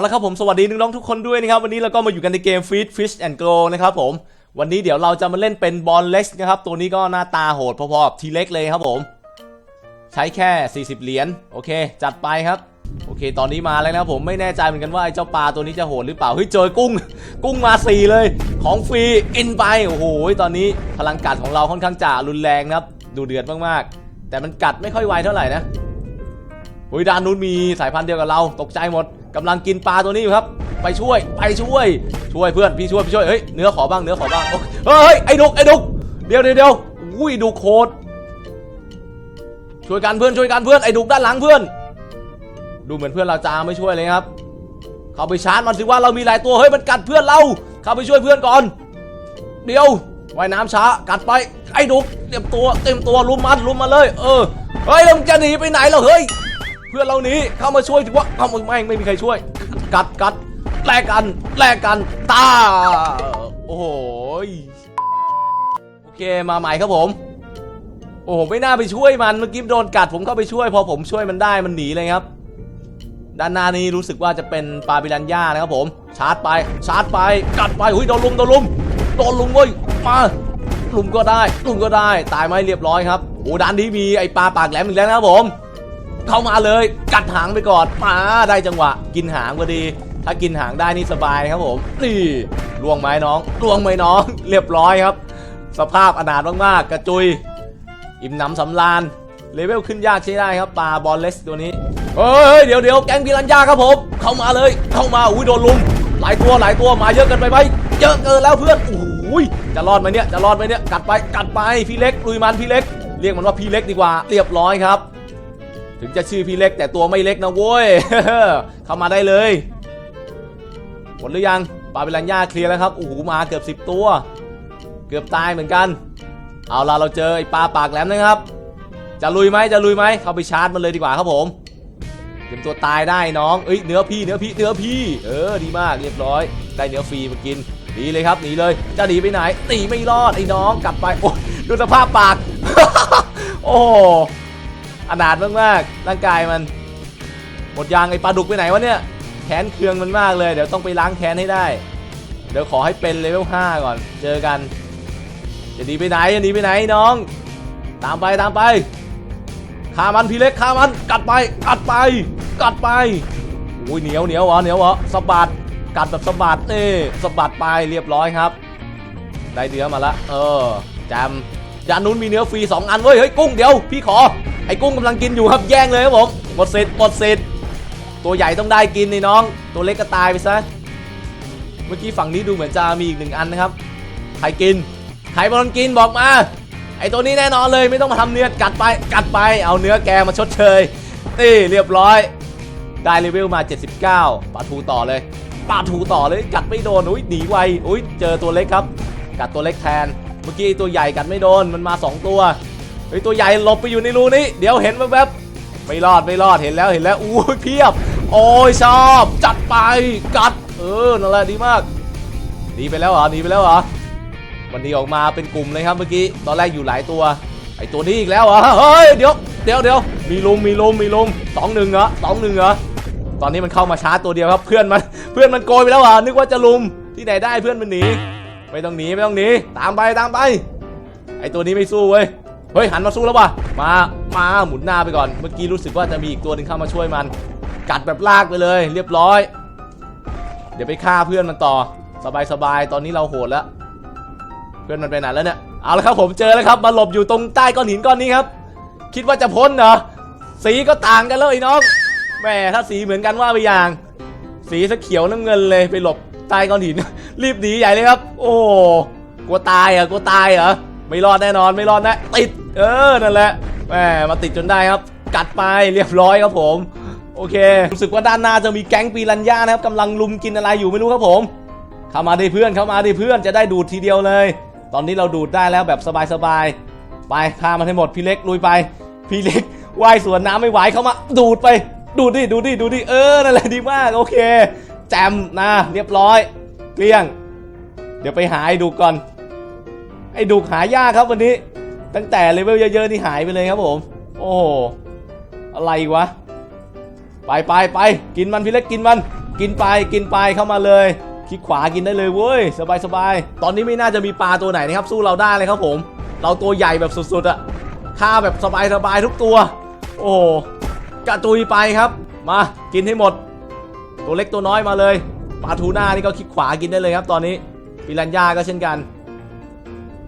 เอาละครับผมสวัสดีน้องๆทุกคนด้วยนะครับวันนี้เราก็มาอยู่กันในเกม Feed Fish and Go นะครับผมวันนี้เดี๋ยวเราจะมาเล่นเป็นบอลเล็กนะครับตัวนี้ก็หน้าตาโหดพอๆทีเล็กเลยครับผม ใช้แค่ 40 เหรียญโอเค จัดไปครับ โอเค ตอนนี้มาแล้วนะครับผมไม่แน่ใจเหมือนกันว่าไอ้เจ้าปลาตัวนี้จะโหดหรือเปล่าเฮ้ยเจอกุ้ง กุ้งมาสี่เลยของฟรีกินไปโอ้โหตอนนี้พลังกัดของเราค่อนข้างจะรุนแรงนะครับดูเดือดมากๆ แต่มันกัดไม่ค่อยไวเท่าไหร่นะเฮ้ยด้านนู้นมีสายพันธุ์เดียวกับเราตกใจหมด กำลังกินปลาตัวนี้อยู่ครับ ไปช่วยไปช่วย ช่วยเพื่อนพี่ช่วยพี่ช่วยเฮ้ยเนื้อขอบ้างเนื้อขอบ้างเคเฮ้ยไอ้ดุกไอ้ดุกเดี๋ยวเดี๋ยวเดี๋ยวอุ้ยดุโคตรช่วยกันเพื่อนช่วยกันเพื่อนไอ้ดุกด้านหลังเพื่อน ดูเหมือนเพื่อนเราจะไม่ช่วยเลยครับ เข้าไปชาร์จมันสิว่าเรามีหลายตัวเฮ้ยมันกัดเพื่อนเรา เข้าไปช่วยเพื่อนก่อน เดี๋ยวว่ายน้ำช้ากัดไปไอ้ดุกเตรียมตัวเต็มตัวลุมมันลุมมาเลย เออเฮ้ยแล้วมึงจะหนีไปไหนเรอเฮ้ย เพื่อนเราหนีเข้ามาช่วยถือว่าเอาไม่ไม่ไม่มีใครช่วย กัดกัดแลกกันแลกกันตาโอ้โหโอเคมาใหม่ครับผม โอ้โหไม่น่าไปช่วยมันเมื่อกี้โดนกัดผมเข้าไปช่วย พอผมช่วยมันได้มันหนีเลยครับ ด้านหน้านี้รู้สึกว่าจะเป็นปลาบิลันย่านะครับผมชาร์จไปชาร์จไปกัดไปหุ้ยโดนลุมโดนลุมโดนลุมเว้ยมาลุมก็ได้ลุมก็ได้ตายไหมเรียบร้อยครับโอ้ด้านนี้มีไอปลาปากแหลมอีกแล้วนะครับผม เข้ามาเลยกัดหางไปก่อนมาได้จังหวะ กินหางพอดี ถ้ากินหางได้นี่สบายครับผมนี่ลวงไหมน้องลวงไหมน้อง เรียบร้อยครับ สภาพอนาถมากๆกระจุย อิ่มหนำสำราญเลเวลขึ้นยากใช้ได้ครับปลาบอลเลสตัวนี้เฮ้ยเดี๋ยวเดี๋ยวแก๊งพิรันยาครับผมเข้ามาเลย เข้ามาอุ้ยโดนลุมหลายตัวหลายตัวมาเยอะเกินไปไหมเยอะเกินแล้วเพื่อนโอ้ยจะรอดไหมเนี่ยจะรอดไหมเนี่ยกัดไปกัดไปพี่เล็กลุยมันพี่เล็ก เรียกมันว่าพี่เล็กดีกว่า เรียบร้อยครับ ถึงจะชื่อพี่เล็กแต่ตัวไม่เล็กนะโว้ย เข้ามาได้เลย หมดหรือยังปลาพิรันยาเคลียร์แล้วครับ โอ้โห มาเกือบ 10 ตัว เกือบตายเหมือนกัน เอาล่ะเราเจอไอ้ปลาปากแหลมนะครับ จะลุยไหมจะลุยไหม เข้าไปชาร์จมันเลยดีกว่าครับผม เตรียมตัวตายได้น้อง เอ้ย เนื้อพี่ เนื้อพี่ เนื้อพี่ เออ ดีมาก เรียบร้อย ได้เนื้อฟรีมากิน หนีเลยครับ หนีเลย จะหนีไปไหนหนีไม่รอดไอ้น้อง กลับไป โอ้ดูสภาพปาก โอ้ อนาถมากๆร่างกายมัน หมดยางไอปลาดุกไปไหนวะเนี่ยแค้นเคืองมันมากเลยเดี๋ยวต้องไปล้างแค้นให้ได้ เดี๋ยวขอให้เป็นเลเวล5ก่อน เจอกันจะหนีไปไหนจะหนีไปไหนน้อง ตามไปตามไปฆ่ามันพี่เล็กฆ่ามันกัดไปกัดไปกัดไปโอ้ยเหนียวเหนียวเหรอเหนียวเหรอสะบัดกัดแบบสะบัดนี่สะบัดไปเรียบร้อยครับ ได้เนื้อมาละเออจม จานนู้นมีเนื้อฟรีสองอันเว้ยเฮ้ยกุ้งเดี๋ยวพี่ขอไอ้กุ้งกำลังกินอยู่ครับแย่งเลยครับผมหมดสิทธิ์หมดสิทธิ์ตัวใหญ่ต้องได้กินนี่น้อง ตัวเล็กก็ตายไปซะเมื่อกี้ฝั่งนี้ดูเหมือนจะมีอีกหนึ่งอันนะครับใครกินใครบอลกินบอกมา ไอตัวนี้แน่นอนเลยไม่ต้องมาทำเนื้อกัดไปกัดไปเอาเนื้อแกมาชดเชยนี่เรียบร้อย ได้เลเวลมา 79ปาทูต่อเลยปาทูต่อเลยกัดไม่โดนอุ้ยหนีไวอุ้ยเจอตัวเล็กครับ กัดตัวเล็กแทน เมื่อกี้ตัวใหญ่กัดไม่โดนมันมา 2 ตัวเฮ้ยตัวใหญ่หลบไปอยู่ในรูนี้เดี๋ยวเห็นแวบๆไม่รอดไม่รอดเห็นแล้วเห็นแล้วอู้เพียบ โอ้ยชอบ จัดไปกัด เออนั่นแหละดีมากหนีไปแล้วเหรอหนีไปแล้วเหรอวันนี้ออกมาเป็นกลุ่มเลยครับเมื่อกี้ตอนแรกอยู่หลายตัว ไอตัวนี้อีกแล้วเหรอเฮ้ยเดี๋ยวเดี๋ยวเดี๋ยวมีลุมมีลุมมีลุมสองหนึ่งเหรอสองหนึ่งเหรอตอนนี้มันเข้ามาชาร์จตัวเดียวครับเพื่อนมันเพื่อนมันโกยไปแล้วเหรอนึกว่าจะลุมที่ไหนได้เพื่อนมันหนี ไม่ต้องหนีไม่ต้องหนีตามไปตามไป ไอตัวนี้ไม่สู้เว้ยเฮ้ยหันมาสู้แล้วว่ะมามาหมุนหน้าไปก่อน เมื่อกี้รู้สึกว่าจะมีอีกตัวหนึ่งเข้ามาช่วยมัน กัดแบบลากไปเลย เรียบร้อย เดี๋ยวไปฆ่าเพื่อนมันต่อ สบายๆตอนนี้เราโหดแล้ว เพื่อนมันไปไหนแล้วเนี่ยเอาละครับผมเจอแล้วครับมาหลบอยู่ตรงใต้ก้อนหินก้อนนี้ครับ คิดว่าจะพ้นเหรอสีก็ต่างกันเลยน้องแหมถ้าสีเหมือนกันว่าไปอย่าง สีสเขียวน้ำเงินเลยไปหลบ ใต้ก้อนหิน รีบหนีใหญ่เลยครับ โอ้กลัวตายเหรอะกลัวตายเหรอไม่รอดแน่นอนไม่รอดแนะติด เออนั่นแหละแหมมาติดจนได้ครับ กัดไปเรียบร้อยครับผม โอเค รู้สึกว่าด้านหน้าจะมีแก๊งปีรัญญานะครับกำลังลุมกินอะไรอยู่ไม่รู้ครับผมเข้ามาดิเพื่อนเข้ามาดิเพื่อนจะได้ดูดทีเดียวเลย ตอนนี้เราดูดได้แล้วแบบสบายๆไปพามันให้หมดพี่เล็กลุยไป พี่เล็กว่ายสวนน้ำไม่ไหวเข้ามา ดูดไป ดูดดิดูดิดูดิเออนั่นแหละดีมากโอเค แจมนะเรียบร้อย เกลี้ยง เดี๋ยวไปหาไอ้ดูกก่อน ไอ้ดูกหายากครับวันนี้ ตั้งแต่เลเวลเยอะๆนี่หายไปเลยครับผม โอ้โหอะไรวะ ไปไปไปกินมันพี่เล็กกินมัน กินไปกินไปเข้ามาเลยคลิกขวากินได้เลยเว้ยสบายสบายตอนนี้ไม่น่าจะมีปลาตัวไหนนะครับ สู้เราได้เลยครับผม เราตัวใหญ่แบบสุดๆอะฆ่าแบบสบายสบายทุกตัว โอ้กระจุยไปครับ มากินให้หมด ตัวเล็กตัวน้อยมาเลยปลาทูน่านี่ก็คลิกขวากินได้เลยครับตอนนี้ปิรันย่าก็เช่นกัน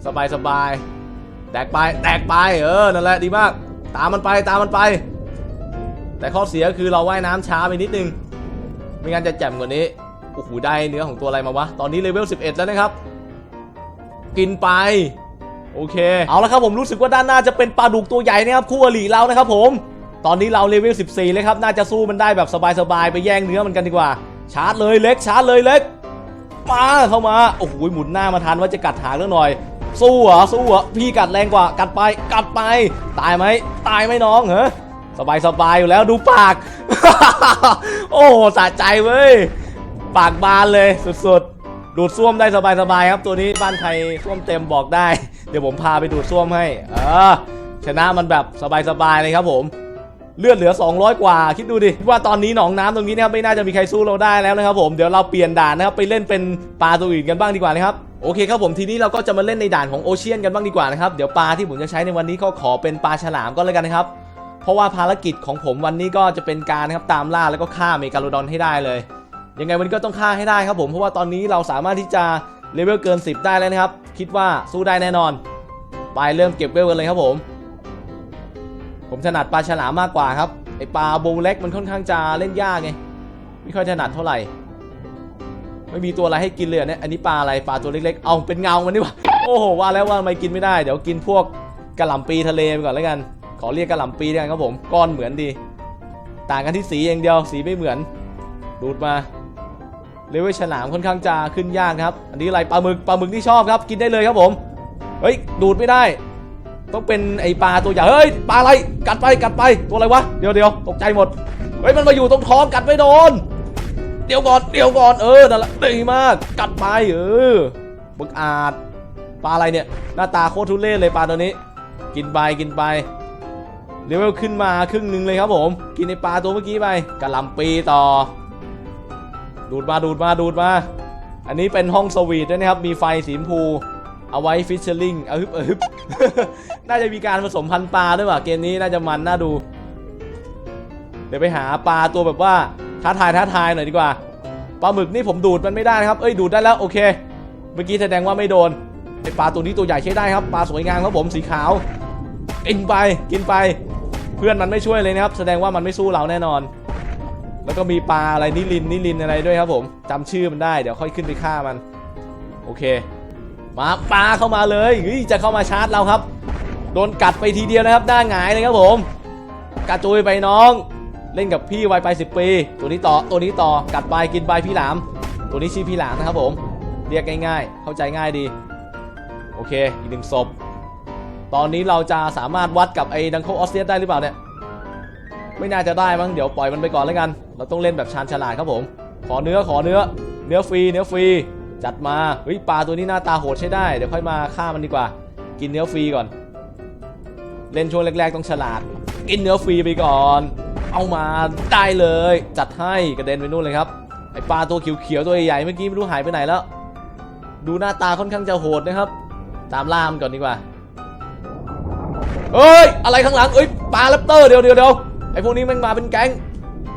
สบายสบายแตกไปแตกไปเออนั่นแหละดีมาก ตามมันไปตามมันไป แต่ข้อเสียคือเราว่ายน้ำช้าไปนิดนึง ไม่งั้นจะแจ่มกว่านี้โอ้โหได้เนื้อของตัวอะไรมาวะ ตอนนี้เลเวล 11 แล้วนะครับ กินไป โอเค เอาละครับผมรู้สึกว่าด้านหน้าจะเป็นปลาดุกตัวใหญ่นะครับคู่อริเรานะครับผม ตอนนี้เราเลเวล 14 เลยครับ น่าจะสู้มันได้แบบสบายๆ ไปแย่งเนื้อมันกันดีกว่า ชาร์จเลยเล็ก ชาร์จเลยเล็ก มาเข้ามา โอ้โห หมุนหน้ามาทันว่าจะกัดหางแล้วหน่อย สู้เหรอ สู้เหรอ พี่กัดแรงกว่า กัดไป กัดไป ตายไหม ตายไหมน้องเหรอสบายสบายอยู่แล้วดูปาก โอ้สะใจเว้ย ปากบานเลยสุดๆ ดูดซ่วมได้สบายๆครับ ตัวนี้บ้านใครซ่วมเต็มบอกได้ เดี๋ยวผมพาไปดูดซ่วมให้ เออ ชนะมันแบบสบายๆเลยครับผม เลือดเหลือ 200 กว่า คิดดูดิว่าตอนนี้หนองน้ำตรงนี้นะครับไม่น่าจะมีใครสู้เราได้แล้วนะครับผมเดี๋ยวเราเปลี่ยนด่านนะครับไปเล่นเป็นปลาตัวอื่นกันบ้างดีกว่านะครับโอเคครับผมทีนี้เราก็จะมาเล่นในด่านของโอเชียนกันบ้างดีกว่านะครับเดี๋ยวปลาที่ผมจะใช้ในวันนี้ก็ขอเป็นปลาฉลามก็แล้วกันนะครับเพราะว่าภารกิจของผมวันนี้ก็จะเป็นการนะครับตามล่าแล้วก็ฆ่าเมกาโลดอนให้ได้เลย ยังไงวันนี้ก็ต้องฆ่าให้ได้ครับผมเพราะว่าตอนนี้เราสามารถที่จะเลเวลเกิน 10 ได้แล้วนะครับคิดว่าสู้ได้แน่นอน ไปเริ่มเก็บเวลกันเลยครับผม ผมถนัดปลาฉลามมากกว่าครับไอปลาโบเล็กมันค่อนข้างจะเล่นยากไงไม่ค่อยถนัดเท่าไหร่ ไม่มีตัวอะไรให้กินเลยเนี้ยอันนี้ปลาอะไรปลาตัวเล็กๆ เอาเป็นเงามันดีกว่าโอ้โหว่าแล้วว่าทำไมกินไม่ได้เดี๋ยวกินพวกกระหล่ำปีทะเลไปก่อนแล้วกัน ขอเรียกกระหล่ำปีแล้วกันครับผมก้อนเหมือนดี ต่างกันที่สีอย่างเดียวสีไม่เหมือน ดูดมาเลเวลฉลามค่อนข้างจะขึ้นยากครับ อันนี้อะไรปลาหมึกปลาหมึกที่ชอบครับ กินได้เลยครับผม เฮ้ยดูดไม่ได้ ต้องเป็นไอปลาตัวใหญ่เฮ้ยปลาอะไรกัดไปกัดไปตัวอะไรวะเดี๋ยวเดี๋ยวตกใจหมดเฮ้ยมันมาอยู่ตรงท้องกัดไม่โดนเดี๋ยวก่อนเดี๋ยวก่อนเออนั่นแหละดีมากกัดไปเออบึกอาจปลาอะไรเนี่ยหน้าตาโคตรทุเรศเลยปลาตัวนี้ กินไปกินไปเลเวลขึ้นมาครึ่งหนึ่งเลยครับผม กินในปลาตัวเมื่อกี้ไปกะลำปีต่อ ดูดมาดูดมาดูดมา อันนี้เป็นห้องสวีทด้วยนะครับ มีไฟสีชมพู เอาไว้ฟิชเชอร์ลิงเอาฮึบเอาฮึบ น่าจะมีการผสมพันธุ์ปลาด้วยว่ะเกมนี้น่าจะมันน่าดู เดี๋ยวไปหาปลาตัวแบบว่าท้าทายท้าทายหน่อยดีกว่าปลาหมึกนี่ผมดูดมันไม่ได้นะครับ เอ้ยดูดได้แล้วโอเค เมื่อกี้แสดงว่าไม่โดนไอปลาตัวนี้ตัวใหญ่ใช้ได้ครับปลาสวยงามครับผมสีขาวกินไปกินไป เพื่อนมันไม่ช่วยเลยนะครับ แสดงว่ามันไม่สู้เราแน่นอน แล้วก็มีปลาอะไรนิลินนิลินอะไรด้วยครับผมจำชื่อมันได้เดี๋ยวค่อยขึ้นไปฆ่ามัน โอเค มาปลาเข้ามาเลยเฮ้ยจะเข้ามาชาร์จเราครับ โดนกัดไปทีเดียวนะครับหน้าหงายเลยครับผมกระจุยไปน้อง เล่นกับพี่วัยไป10ปี ตัวนี้ต่อตัวนี้ต่อกัดไปกินไปพี่หลาม ตัวนี้ชื่อพี่หลามนะครับผม เรียกง่ายๆ เข้าใจง่ายดี โอเคอีกหนึ่งศพตอนนี้เราจะสามารถวัดกับไอ้ดังโคออสเซียสได้หรือเปล่าเนี่ยไม่น่าจะได้มั้งเดี๋ยวปล่อยมันไปก่อนแล้วกัน เราต้องเล่นแบบชาญฉลาดครับผม ขอเนื้อขอเนื้อ เนื้อฟรีเนื้อฟรี จัดมาเฮ้ยปลาตัวนี้หน้าตาโหดใช้ได้ เดี๋ยวค่อยมาฆ่ามันดีกว่า กินเนื้อฟรีก่อน เล่นช่วงแรก ๆ ต้องฉลาด กินเนื้อฟรีไปก่อน เอามาได้เลย จัดให้กระเด็นไปนู่นเลยครับไอปลาตัวเขียวๆตัวใหญ่ๆเมื่อกี้ไม่รู้หายไปไหนแล้ว ดูหน้าตาค่อนข้างจะโหดนะครับ ตามล่ามก่อนดีกว่าเอ้ยอะไรข้างหลังเอ้ยปลาแรปเตอร์เดี๋ยวเดี๋ยวเดี๋ยวไอพวกนี้มันมาเป็นแก๊ง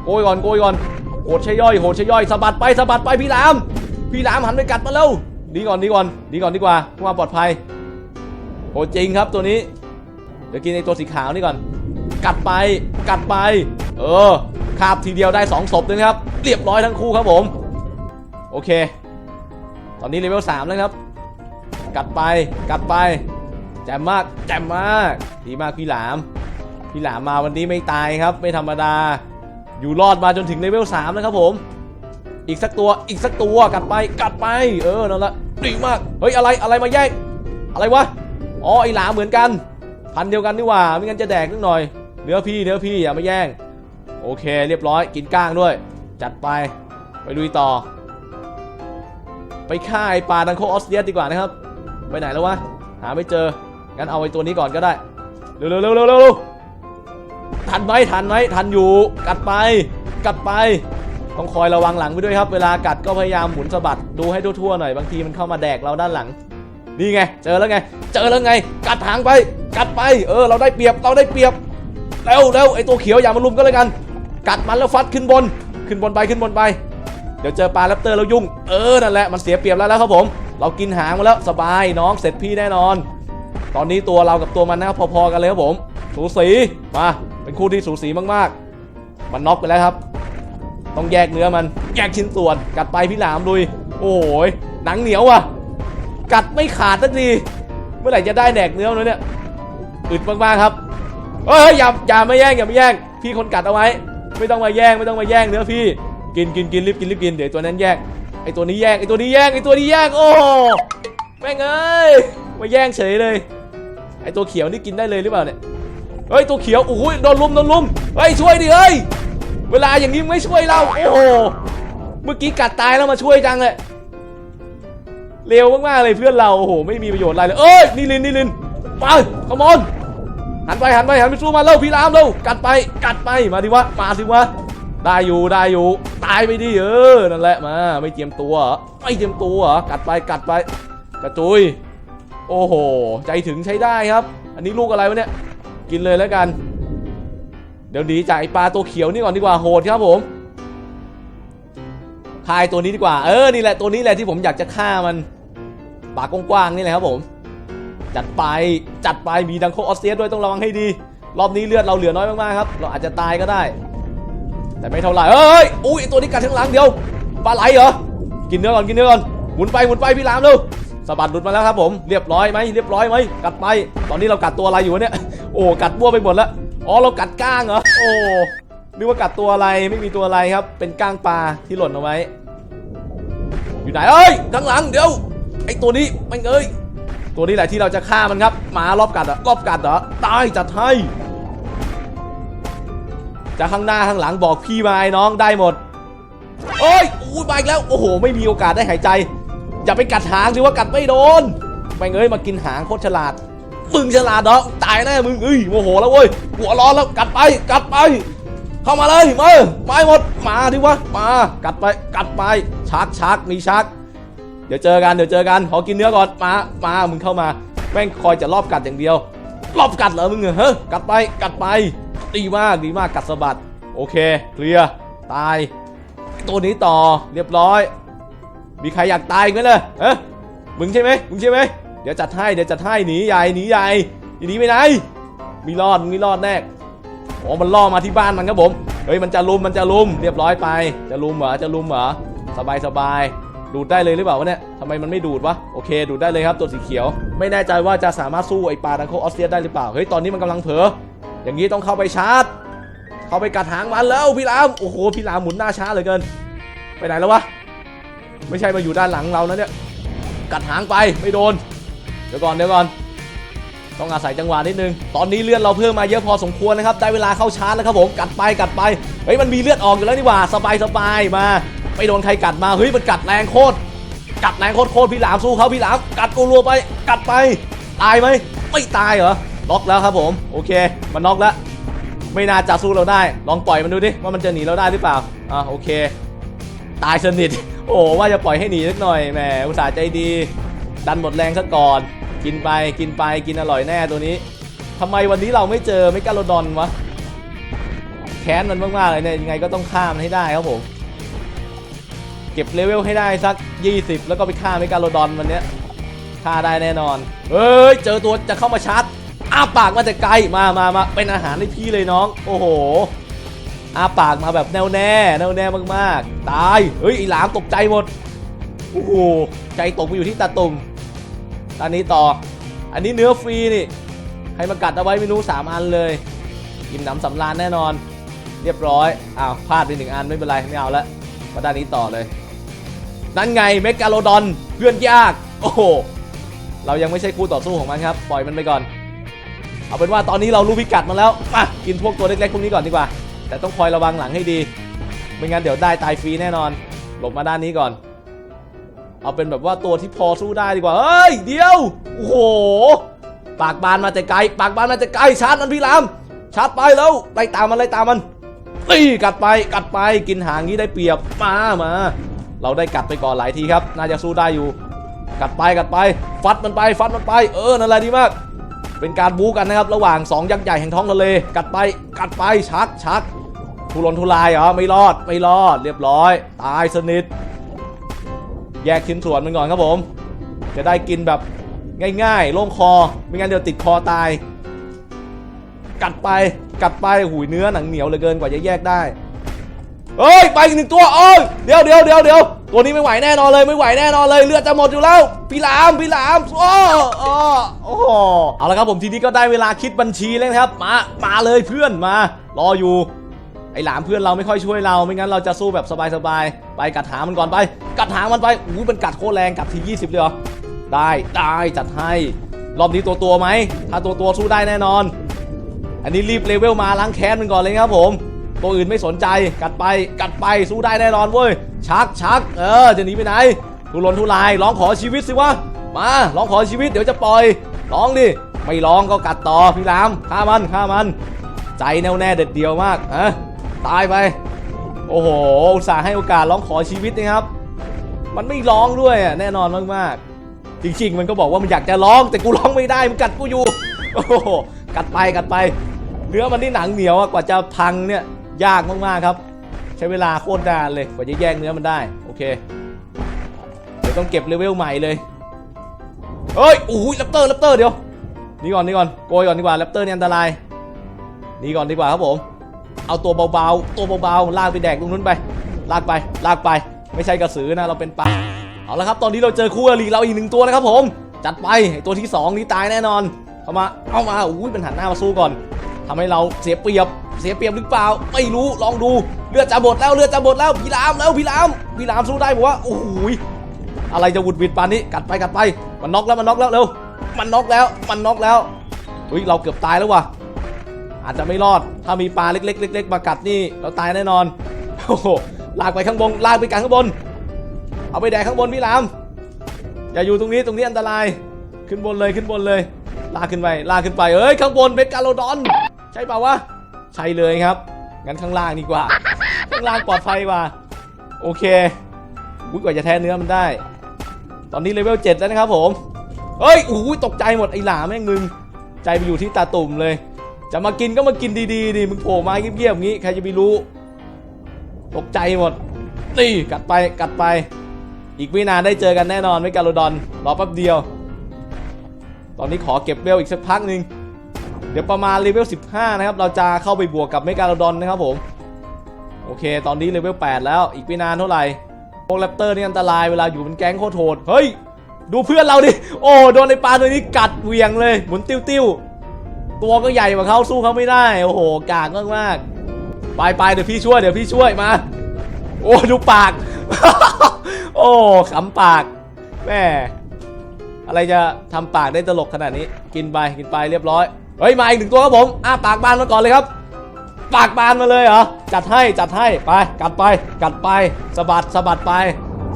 โกยก่อนโกยก่อนโหดใช่ย่อยโหดใช่ย่อยสะบัดไปสะบัดไปพี่ลาม พี่หลามหันไปกัดมาแล้วดีก่อนดีก่อนดีก่อนดีกว่าเพื่อความปลอดภัยโหดจริงครับตัวนี้ เดี๋ยวกินไอตัวสีขาวนี่ก่อน กัดไปกัดไป เออคาบทีเดียวได้สองศพเลยครับ เรียบร้อยทั้งคู่ครับผม โอเค ตอนนี้เลเวล3แล้วครับ กัดไปกัดไปแจ่มมากแจ่มมาก ดีมากพี่หลาม พี่หลามมาวันนี้ไม่ตายครับ ไม่ธรรมดา อยู่รอดมาจนถึงเลเวล3แล้วครับผม อีกสักตัวอีกสักตัวกัดไปกัดไป เออนั่นแหละดีมากเฮ้ยอะไรอะไรมาแย่งอะไรวะอ๋อไอหลาเหมือนกัน พันเดียวกันนี่หว่าไม่งั้นจะแดกนิดหน่อยเนื้อพี่เนื้อพี่อย่ามาแย่ง โอเค เรียบร้อยกินก้างด้วย จัดไปไปลุยต่อ ไปฆ่าไอปลาดังโคออสเดียสดีกว่านะครับ ไปไหนแล้ววะหาไม่เจองั้นเอาไอตัวนี้ก่อนก็ได้เร็วเร็วเร็วเร็วเร็วทันไหมทันไหมทันอยู่กัดไปกัดไป ต้องคอยระวังหลังไปด้วยครับ เวลากัดก็พยายามหมุนสะบัดดูให้ทั่วๆหน่อยบางทีมันเข้ามาแดกเราด้านหลัง นี่ไง เจอแล้วไง เจอแล้วไง กัดหางไป กัดไป เออ เราได้เปรียบเราได้เปรียบเร็วเร็วไอตัวเขียวอย่ามาลุมก็แล้วกัน กัดมันแล้วฟัดขึ้นบน ขึ้นบนไปขึ้นบนไป เดี๋ยวเจอปลาแรปเตอร์แล้วยุ่ง เออนั่นแหละมันเสียเปรียบแล้วแล้วครับผม เรากินหางมาแล้วสบายน้องเสร็จพี่แน่นอน ตอนนี้ตัวเรากับตัวมันนะครับพอๆกันเลยครับผม สูสีมาเป็นคู่ที่สูสีมากๆ มันน็อกไปแล้วครับ ต้องแยกเนื้อมัน แยกชิ้นส่วน กัดไปพี่หลามลุย โอ้ยหนังเหนียวอะ กัดไม่ขาดสักทีเมื่อไหร่จะได้แดกเนื้อมันเนี่ยอึดมากๆครับเฮ้ยอย่าอย่ามาแย่งอย่ามาแย่ง พี่คนกัดเอาไว้ ไม่ต้องมาแย่งไม่ต้องมาแย่งเนื้อพี่ กินกินกินรีบกินรีบกินเดี๋ยวตัวนั้นแย่งไอตัวนี้แย่งไอตัวนี้แย่งไอตัวนี้แย่งโอ้แม่งเอ้ยมาแย่งเฉยเลยไอตัวเขียวนี่กินได้เลยหรือเปล่าเนี่ยเฮ้ยตัวเขียวโอ้โหโดนลุมโดนลุมเฮ้ยช่วยดิเฮ้ย เวลาอย่างนี้ไม่ช่วยเรา โอ้โห เมื่อกี้กัดตายแล้วมาช่วยจังเลยเร็วมากๆเลยเพื่อนเรา โอ้โห ไม่มีประโยชน์อะไรเลย เอ้ยนิลินนิลิน ไปขมอนหันไปหันไปหันไปสู้มาเร็วพี่รามเร็วกัดไปกัดไปมาดิวะมาสิวะได้อยู่ได้อยู่ตายไปดิเออนั่นแหละมา ไม่เตรียมตัวไม่เตรียมตัวกัดไปกัดไปกระจุย โอ้โห ใจถึงใช้ได้ครับ อันนี้ลูกอะไรวะเนี่ย กินเลยแล้วกัน เดี๋ยวหนีจากไอปลาตัวเขียวนี่ก่อนดีกว่าโหดครับผมฆ่าไอ้ตัวนี้ดีกว่าเออนี่แหละตัวนี้แหละที่ผมอยากจะฆ่ามันปากกว้างๆนี่แหละครับผม จัดไปจัดไปมีดังโคออสเซียสด้วยต้องระวังให้ดี รอบนี้เลือดเราเหลือน้อยมากๆครับ เราอาจจะตายก็ได้ แต่ไม่เท่าไหร่เอ้ยอุ้ยตัวนี้กัดข้งหลังเดียวปลาไหลเหรอกินเนื้อก่อนกินเนื้อก่อนหมุนไปหมุนไปพี่รามเร็วสะบัดหลุดมาแล้วครับผมเรียบร้อยไหมเรียบร้อยไหมกัดไป ตอนนี้เรากัดตัวอะไรอยู่เนี่ยโอ้กัดบัวไปหมดแล้ว อ๋อเรากัดก้างเหรอ โอ้นึกว่ากัดตัวอะไรไม่มีตัวอะไรครับ เป็นก้างปลาที่หล่นเอาไว้ อยู่ไหนเอ้ยข้างหลังเดี๋ยวไอตัวนี้ม่งเอ้ยตัวนี้แหละที่เราจะฆ่ามันครับหมารอบกัดเหรอรอบกัดเหรอตายจัดให้จะข้างหน้าข้างหลังบอกพี่มาไอ้น้องได้หมดโอ้ยอู้มาอีกแล้วโอ้โห ไม่มีโอกาสได้หายใจอย่าไปกัดหางดิว่ากัดไม่โดนม่งเอ้ยมากินหางโคตรฉลาด มึงฉลาดเหรอตายแน่มึงเอ้ยโมโหแล้วเว้ยหัวร้อนแล้วกัดไปกัดไป เข้ามาเลยมามาหมดมาดิวะมากัดไปกัดไปชักชักมีชัก เดี๋ยวเจอกันเดี๋ยวเจอกันขอกินเนื้อก่อนมามามึงเข้ามาแม่งคอยจะรอบกัดอย่างเดียว รอบกัดเหรอมึงเหรอเฮ้ยกัดไปกัดไปดีมากดีมากกัดสะบัดโอเคเคลียร์ตาย ตัวนี้ต่อเรียบร้อย มีใครอยากตายอีกไหมเลยเฮ้ยมึงใช่ไหมมึงใช่ไหม เดี๋ยวจัดให้เดี๋ยวจัดให้หนีใหญ่หนีใหญ่หนีไปไหนมีรอดมีรอดแน่อ๋อมันล่อมาที่บ้านมันครับผมเฮ้ยมันจะลุมมันจะลุมเรียบร้อยไป จะลุมเหรอจะลุมเหรอสบายสบายดูดได้เลยหรือเปล่าวะเนี่ยทำไมมันไม่ดูดวะโอเค ดูดได้เลยครับตัวสีเขียว ไม่แน่ใจว่าจะสามารถสู้ไอ้ปลาดังโคออสเตียได้หรือเปล่าเฮ้ยตอนนี้มันกำลังเผลออย่างนี้ต้องเข้าไปชาร์จ เข้าไปกัดหางมันแล้วพี่รามโอ้โหพี่รามหมุนหน้าช้าเหลือเกิน ไปไหนแล้ววะไม่ใช่มาอยู่ด้านหลังเรานะเนี่ยกัดหางไปไม่โดน ดี๋ยวก่อนเดี๋ยวก่อนต้องอาศัยจังหวะนิดนึง ตอนนี้เลือดเราเพิ่มมาเยอะพอสมควรนะครับ ได้เวลาเข้าชาร์จแล้วครับผม กัดไปกัดไป เฮ้ยมันมีเลือดออกอยู่แล้วนี่หว่า สบายสบายมา ไม่โดนใครกัดมา เฮ้ยมันกัดแรงโคตร กัดแรงโคตรโคตรพี่หลามสู้เขาพี่หลามกัดกูรัวไป กัดไป ตายไหม ไม่ตายเหรอ ล็อกแล้วครับผม โอเค มันน็อกแล้ว ไม่น่าจะสู้เราได้ ลองปล่อยมันดูดิ ว่ามันจะหนีเราได้หรือเปล่า อะโอเค ตายสนิท โอ้ว่าจะปล่อยให้หนีสักหน่อย แหม อุตส่าห์ใจดี ดันหมดแรงซะก่อน กินไปกินไปกินอร่อยแน่ตัวนี้ทำไมวันนี้เราไม่เจอเมกาโลดอนวะแค้นมันมากๆเลยเนี่ยยังไงก็ต้องฆ่ามันให้ได้ครับผม เก็บเลเวลให้ได้สัก 20 แล้วก็ไปฆ่าเมกาโลดอนวันเนี้ยฆ่าได้แน่นอนเฮ้ยเจอตัวจะเข้ามาชาร์จอ้าปากมาแต่ไกลมามามาเป็นอาหารให้พี่เลยน้อง โอ้โหอาปากมาแบบแน่วแน่แน่วแน่มากๆ ตายเฮ้ยไอหลามตกใจหมดโอ้โหใจตกไปอยู่ที่ตาตุ่ม ตอนนี้ต่อ อันนี้เนื้อฟรีนี่ให้มากัดเอาไว้ไม่รู้สามอันเลยกินหนำสำราญแน่นอน เรียบร้อยอ้าวพลาดไปหนึ่งอันไม่เป็นไรไม่เอาละมาด้านนี้ต่อเลย นั่นไงเมกาโลดอนเพื่อนยาก โอ้โหเรายังไม่ใช่คู่ต่อสู้ของมันครับปล่อยมันไปก่อน เอาเป็นว่าตอนนี้เรารู้พิกัดมันแล้วมากินพวกตัวเล็กๆพวกนี้ก่อนดีกว่า แต่ต้องคอยระวังหลังให้ดี ไม่งั้นเดี๋ยวได้ตายฟรีแน่นอน หลบมาด้านนี้ก่อน เอาเป็นแบบว่าตัวที่พอสู้ได้ดีกว่า เฮ้ย เดียว โอ้โห ปากบานมาแต่ไกล ปากบานมาแต่ไกล ชาร์จมันพี่ราม ชาร์จไปแล้ว ไล่ตามมันไล่ตามมันตีกัดไป กัดไป กินหางนี้ได้เปรียบ มา มา เราได้กัดไปก่อนหลายทีครับ น่าจะสู้ได้อยู่ กัดไป กัดไป ฟัดมันไป ฟัดมันไป เออ นั่นแหละดีมาก เป็นการบู๊กันนะครับ ระหว่าง2ยักษ์ใหญ่แห่งท้องทะเล กัดไป กัดไป ชักชักทุรนทุรายเหรอ ไม่รอด ไม่รอด เรียบร้อย ตายสนิท แยกชิ้นส่วนมันก่อนครับผม จะได้กินแบบง่ายๆ โล่งคอ ไม่งั้นเดี๋ยวติดคอตาย กัดไป กัดไปหูยเนื้อหนังเหนียวเหลือเกินกว่าจะแยกได้เฮ้ย ไปอีกหนึ่งตัวโอ้ย เดี๋ยวเดี๋ยวเดี๋ยวเดี๋ยวตัวนี้ไม่ไหวแน่นอนเลยไม่ไหวแน่นอนเลยเลือดจะหมดอยู่แล้ว พี่หลามพี่หลามโอ้โอ้โอ้โหเอาละครับผมทีนี้ก็ได้เวลาคิดบัญชีแล้วนะครับ มา มาเลยเพื่อนมา รออยู่ ไอ้หลามเพื่อนเราไม่ค่อยช่วยเรา ไม่งั้นเราจะสู้แบบสบายๆ ไปกัดหางมันก่อนไป กัดหางมันไปอู้มันกัดโคตรแรงกัดที 20 เลยเหรอ ได้ได้จัดให้ รอบนี้ตัวตัวไหม ถ้าตัวตัวสู้ได้แน่นอน อันนี้รีบเลเวลมาล้างแค้นมันก่อนเลยครับผม ตัวอื่นไม่สนใจ กัดไป กัดไปสู้ได้แน่นอนเว้ย ชักชักเออ จะหนีไปไหน ทุรนทุรายร้องขอชีวิตสิวะ มาร้องขอชีวิตเดี๋ยวจะปล่อย ร้องดิ ไม่ร้องก็กัดต่อพี่ราม ฆ่ามัน ฆ่ามัน ใจแน่วแน่เด็ดเดียวมากอะ ตายไป โอ้โห อุตส่าห์ให้โอกาสร้องขอชีวิตนะครับ มันไม่ร้องด้วยอะแน่นอนมากๆ จริงๆ มันก็บอกว่ามันอยากจะร้องแต่กูร้องไม่ได้มันกัดกูอยู่ โอ้โห กัดไปกัดไป เนื้อมันนี่หนังเหนียวกว่าจะพังเนี่ยยากมากๆครับ ใช้เวลาโคตรนานเลยกว่าจะแยกเนื้อมันได้ โอเค เดี๋ยวต้องเก็บเลเวลใหม่เลยเฮ้ยโอ้ยแรปเตอร์แรปเตอร์เดี๋ยวนี่ก่อนนี่ก่อนโกยก่อนดีกว่าแรปเตอร์นี่อันตรายนี่ก่อนดีกว่าครับผม เอาตัวเบาๆ ตัวเบาๆ ลากไปแดกตรงนู้นไป ลากไป ลากไป ไม่ใช่กระสือนะ เราเป็นปลา เอาละครับ ตอนนี้เราเจอคู่อริเราอีกหนึ่งตัวนะครับผม จัดไป ตัวที่สองนี้ตายแน่นอน เข้ามาเข้ามา อุ้ยเป็นหันหน้ามาสู้ก่อนทำให้เราเสียเปรียบ เสียเปรียบหรือเปล่า ไม่รู้ ลองดู เลือดจะหมดแล้ว เลือดจะหมดแล้ว พี่รามแล้ว พี่ราม พี่รามสู้ได้ผมว่า โอ้โหยอะไรจะหวุดหวิดปานนี้ กัดไป กัดไป มันน็อกแล้ว มันน็อกแล้ว เร็ว มันน็อกแล้ว มันน็อกแล้วเฮ้ยเราเกือบตายแล้วว่ะ อาจจะไม่รอด ถ้ามีปลาเล็กๆๆมากัดนี่ เราตายแน่นอน โอ้โห ลากไปข้างบน ลากไปกลางข้างบน เอาไปแดกข้างบนพี่ราม อย่าอยู่ตรงนี้ ตรงนี้อันตราย ขึ้นบนเลย ขึ้นบนเลย ลากขึ้นไป ลากขึ้นไป เอ้ย ข้างบนเมกาโลดอน ใช่เปล่าวะ ใช่เลยครับ งั้นข้างล่างดีกว่า ข้างล่างปลอดภัยกว่า โอเคอุ้ยกว่าจะแท้เนื้อมันได้ ตอนนี้เลเวล7แล้วนะครับผมเฮ้ยอู้ยตกใจหมดไอ้หลาแม่งมึง ใจไปอยู่ที่ตาตุ่มเลย จะมากินก็มากินดีๆดิมึงโผล่มาเงียบๆอย่างงี้ใครจะไปรู้ ตกใจหมด นี่กัดไปกัดไป อีกไม่นานได้เจอกันแน่นอนไม่กาโลดอนรอแป๊บเดียว ตอนนี้ขอเก็บเวลอีกสักพักหนึ่งเดี๋ยวประมาณเลเวล15 นะครับ เราจะเข้าไปบวกกับเมกาโลดอนนะครับผม โอเค ตอนนี้เลเวล8แล้วอีกไม่นานเท่าไหร่พวกแรปเตอร์นี่อันตรายเวลาอยู่เป็นแก๊งโคตรโหดเฮ้ย ดูเพื่อนเราดิ โอ้โดนในปลาตัวนี้กัดเหวียงเลยหมุนติ้วติ้วๆ ตัวก็ใหญ่กว่าเขาสู้เขาไม่ได้ โอ้โห กากมากมากไปไปเดี๋ยวพี่ช่วย เดี๋ยวพี่ช่วยมา โอ้ดูปาก โอ้ขำปาก แม่ อะไรจะทำปากได้ตลกขนาดนี้ กินไปกินไปเรียบร้อย เฮ้ย มาอีกหนึ่งตัวครับผม อ้าปากบานมาก่อนเลยครับ ปากบานมาเลยเหรอ จัดให้จัดให้ ไป กัดไป กัดไปสะบัดสะบัดไป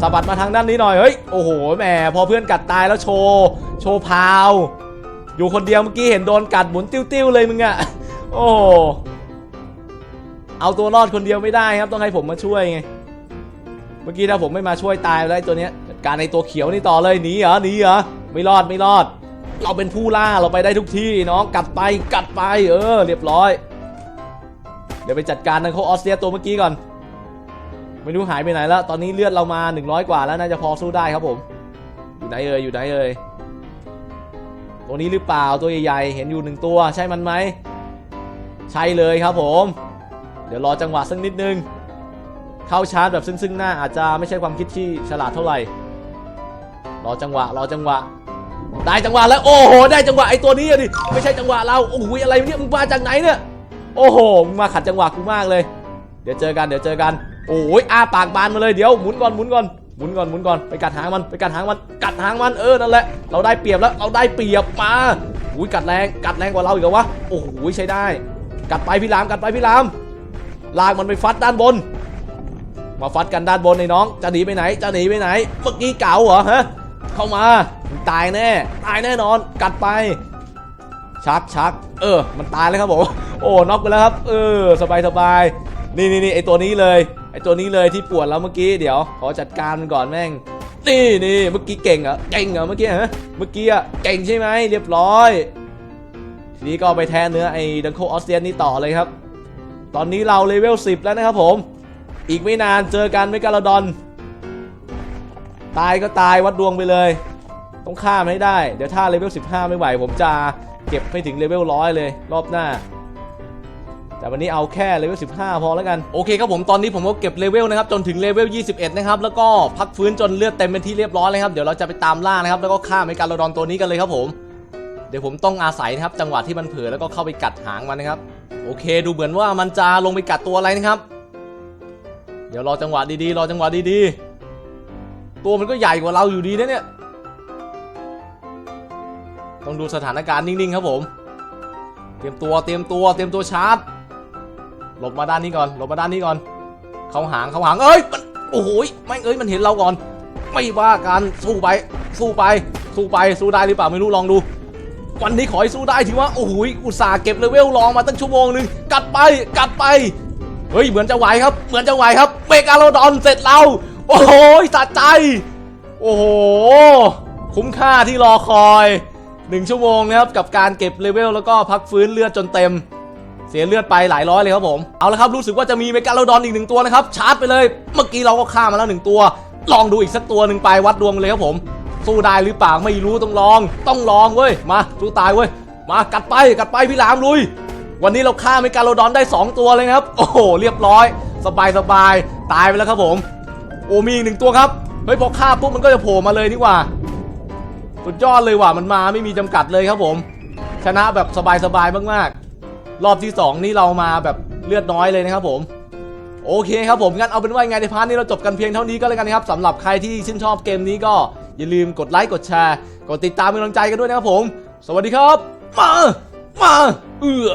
สะบัดมาทางด้านนี้หน่อย เฮ้ย โอ้โห แหม พอเพื่อนกัดตายแล้วโชว์ โชว์พาว อยู่คนเดียวเมื่อกี้เห็นโดนกัดหมุนติ้วๆเลยมึงอะโอ้เอาตัวรอดคนเดียวไม่ได้ครับ ต้องให้ผมมาช่วยไง เมื่อกี้ถ้าผมไม่มาช่วยตายแล้วตัวเนี้ยจัดการในตัวเขียวนี่ต่อเลยหนีเหรอหนีเหรอไม่รอดไม่รอด เราเป็นผู้ล่าเราไปได้ทุกที่น้องกัดไปกัดไปเออ เรียบร้อย เดี๋ยวไปจัดการทางโคออสเตรียตัวเมื่อกี้ก่อน ไม่รู้หายไปไหนแล้ว ตอนนี้เลือดเรามา 100 กว่าแล้วน่าจะพอสู้ได้ครับผม อยู่ไหนเอ่ยอยู่ไหนเอ่ย ตัวนี้หรือเปล่าตัวใหญ่ๆ เห็นอยู่หนึ่งตัวใช่มันไหม ใช่เลยครับผม เดี๋ยวรอจังหวะสักนิดนึง เข้าชาร์จแบบซึ่งๆหน้าอาจจะไม่ใช่ความคิดที่ฉลาดเท่าไหร่ รอจังหวะรอจังหวะ ได้จังหวะแล้วโอ้โห ได้จังหวะไอ้ตัวนี้ดิไม่ใช่จังหวะเราโอ้โหอะไรเนี่ยมึงมาจากไหนเนี่ยโอ้โหมึงมาขัดจังหวะกูมากเลย เดี๋ยวเจอกันเดี๋ยวเจอกันโอ้ยอ้าปากบานมาเลยเดี๋ยวหมุนก่อนหมุนก่อน หมุนก่อนหมุนก่อนไปกัดหางมันไปกัดหางมัน กัดหางมันเออนั่นแหละเราได้เปรียบแล้วเราได้เปรียบมาอุ้ยกัดแรงกัดแรงกว่าเราอีกเหรอวะโอ้โหใช้ได้ กัดไปพี่รามกัดไปพี่รามลากมันไปฟัดด้านบน มาฟัดกันด้านบนไอ้น้อง จะหนีไปไหน จะหนีไปไหนเมื่อกี้เก๋าเหรอฮะเข้ามามึงตายแน่ ตายแน่นอน กัดไป ชักชักเออ มันตายแล้วครับผมโอ้น็อกไปแล้วครับ เออ สบายสบายนี่นี่นี่ไอตัวนี้เลย ไอตัวนี้เลยที่ปวดแล้วเมื่อกี้เดี๋ยวขอจัดการมันก่อนแม่งนี่นี่เมื่อกี้เก่งเหรอเก่งเหรอเมื่อกี้ฮะเมื่อกี้อะเก่งใช่ไหมเรียบร้อย ทีนี้ก็ไปแทนเนื้อไอ้ดังโคออสเตียนนี่ต่อเลยครับ ตอนนี้เราเลเวล10 แล้วนะครับผม อีกไม่นานเจอกันเมกาลาดอน ตายก็ตายวัดดวงไปเลย ต้องฆ่ามันให้ได้ เดี๋ยวถ้าเลเวล15 ไม่ไหว ผมจะเก็บไม่ถึงเลเวลร้อยเลย รอบหน้า แต่วันนี้เอาแค่เลเวล 15 พอแล้วกัน โอเคครับผมตอนนี้ผมก็เก็บเลเวลนะครับจนถึงเลเวล 21 นะครับ แล้วก็พักฟื้นจนเลือดเต็มเป็นที่เรียบร้อยเลยครับ เดี๋ยวเราจะไปตามล่านะครับ แล้วก็ฆ่าเมการโลดอนตัวนี้กันเลยครับผม เดี๋ยวผมต้องอาศัยนะครับ จังหวะที่มันเผลอแล้วก็เข้าไปกัดหางมันนะครับ โอเค ดูเหมือนว่ามันจะลงไปกัดตัวอะไรนะครับ เดี๋ยวรอจังหวะดีๆ รอจังหวะดีๆ ตัวมันก็ใหญ่กว่าเราอยู่ดีนะเนี่ย ต้องดูสถานการณ์นิ่งๆ ครับผม เตรียมตัว เตรียมตัว เตรียมตัวชาร์จ หลบมาด้านนี้ก่อนหลบมาด้านนี้ก่อน เขาหางเขาหางเอ้ยมันโอ้โหยไม่เอ้ยมันเห็นเราก่อน ไม่ว่ากันสู้ไป สู้ไป สู้ไปสู้ได้หรือเปล่าไม่รู้ลองดู วันนี้ขอให้สู้ได้ถือว่าโอ้โหยอุตส่าห์เก็บเลเวลรองมาตั้งชั่วโมงหนึ่งกัดไปกัดไปเฮ้ยเหมือนจะไหวครับ เหมือนจะไหวครับเมกาโลดอนเสร็จเราโอ้โหยสะใจ โอ้โหคุ้มค่าที่รอคอยหนึ่งชั่วโมงนะครับกับการเก็บเลเวลแล้วก็พักฟื้นเลือดจนเต็ม เสียเลือดไปหลายร้อยเลยครับผม เอาละครับรู้สึกว่าจะมีเมกาโลดอนอีกหนึ่งตัวนะครับ ชาร์จไปเลย เมื่อกี้เราก็ฆ่ามาแล้วหนึ่งตัว ลองดูอีกสักตัวหนึ่งไปวัดดวงเลยครับผม สู้ได้หรือเปล่าไม่รู้ต้องลอง ต้องลองเว้ย มาสู้ตายเว้ย มากัดไปกัดไปพี่หลามลุย วันนี้เราฆ่าเมกาโลดอนได้ 2 ตัวเลยนะครับ โอ้โหเรียบร้อย สบายสบายตายไปแล้วครับผม โอ้มีอีกหนึ่งตัวครับ เฮ้ยพอฆ่าปุ๊บมันก็จะโผล่มาเลยนี่ว่า สุดยอดเลยว่ะมันมาไม่มีจำกัดเลยครับผม ชนะแบบสบายๆมากๆ รอบที่ 2 นี่เรามาแบบเลือดน้อยเลยนะครับผมโอเคครับผมงั้นเอาเป็นว่าไงในพาร์ทนี้เราจบกันเพียงเท่านี้ก็แล้วกันนะครับสำหรับใครที่ชื่นชอบเกมนี้ก็อย่าลืมกดไลค์กดแชร์กดติดตามเป็นกำลังใจกันด้วยนะครับผม สวัสดีครับ มา มาเอือ